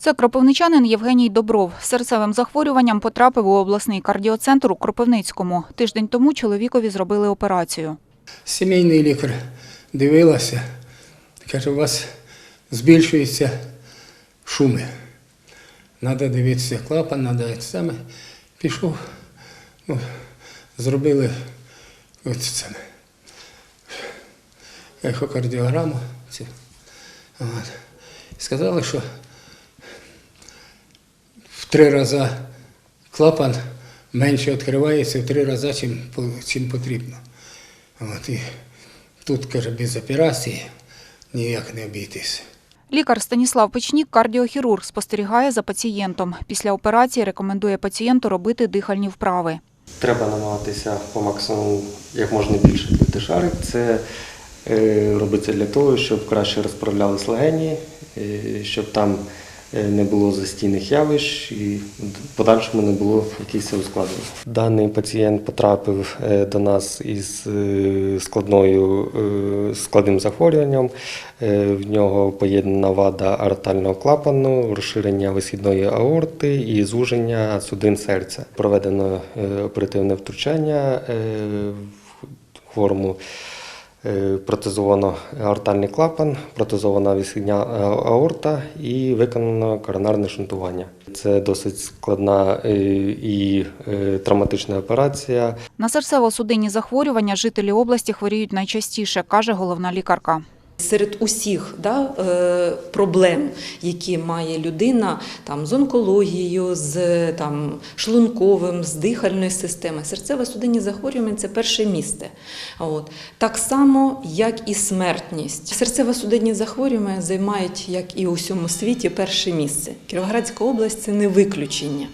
Це кропивничанин Євгеній Добров. Серцевим захворюванням потрапив у обласний кардіоцентр у Кропивницькому. Тиждень тому чоловікові зробили операцію. Сімейний лікар дивилася, каже, у вас збільшуються шуми. Треба дивитися клапан, треба саме. Пішов, ну, зробили от це, ехокардіограму. Сказали, що три рази клапан менше відкривається в три рази, чим, чим потрібно. От, і тут, каже, без операції ніяк не обійтись. Лікар Станіслав Печнік, кардіохірург, спостерігає за пацієнтом. Після операції рекомендує пацієнту робити дихальні вправи. Треба намагатися по максимуму як можна більше пити шарик. Це е, робиться для того, щоб краще розправлялись легені, е, щоб там не було застійних явищ і в подальшому не було якихось ускладнень. Даний пацієнт потрапив е, до нас із е, складною е, складним захворюванням. Е, В нього поєднана вада аортального клапану, розширення висхідної аорти і звуження судин серця. Проведено е, оперативне втручання е, в хворому. Е, Протезовано аортальний клапан, протезована висхідня е, аорта і виконано коронарне шунтування. Це досить складна е, і травматична операція. На серцево-судинні захворювання жителі області хворіють найчастіше, каже головна лікарка. Серед усіх да, е, проблем, які має людина там, з онкологією, з там, шлунковим, з дихальною системою, серцево-судинні захворювання це перше місце. От. Так само, як і смертність. Серцево-судинні захворювання займають, як і у всьому світі, перше місце. Кіровоградська область це не виключення.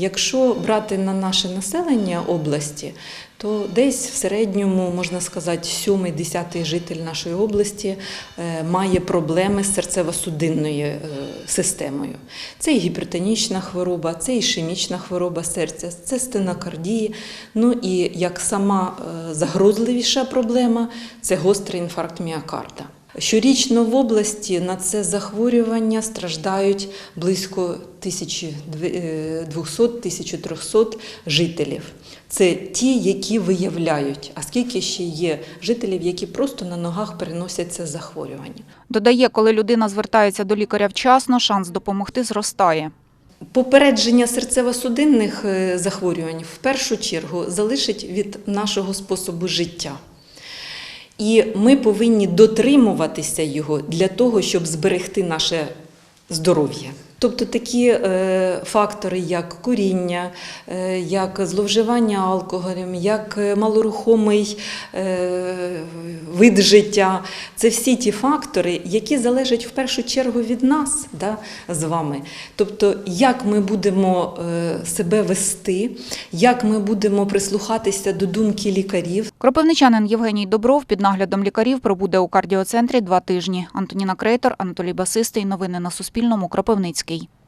Якщо брати на наше населення області, то десь в середньому, можна сказати, сьомий, десятий житель нашої області е, має проблеми з серцево-судинною е, системою. Це і гіпертонічна хвороба, це і ішемічна хвороба серця, це стенокардії. Ну і як сама е, загрозливіша проблема це гострий інфаркт міокарда. Щорічно в області на це захворювання страждають близько 1200-1300 жителів. Це ті, які виявляють, а скільки ще є жителів, які просто на ногах переносять це захворювання. Додає, коли людина звертається до лікаря вчасно, шанс допомогти зростає. Попередження серцево-судинних е, захворювань в першу чергу залишить від нашого способу життя. І ми повинні дотримуватися його для того, щоб зберегти наше здоров'я. Тобто такі е, фактори, як куріння, е, як зловживання алкоголем, як е, малорухомий вид життя, це всі ті фактори, які залежать в першу чергу від нас да, з вами. Тобто, як ми будемо себе вести, як ми будемо прислухатися до думки лікарів, Кропивничанин Євгеній Добров під наглядом лікарів пробуде у кардіоцентрі два тижні. Антоніна Крейтор, Анатолій Басистий. Новини на Суспільному. Кропивницький. Kowalski.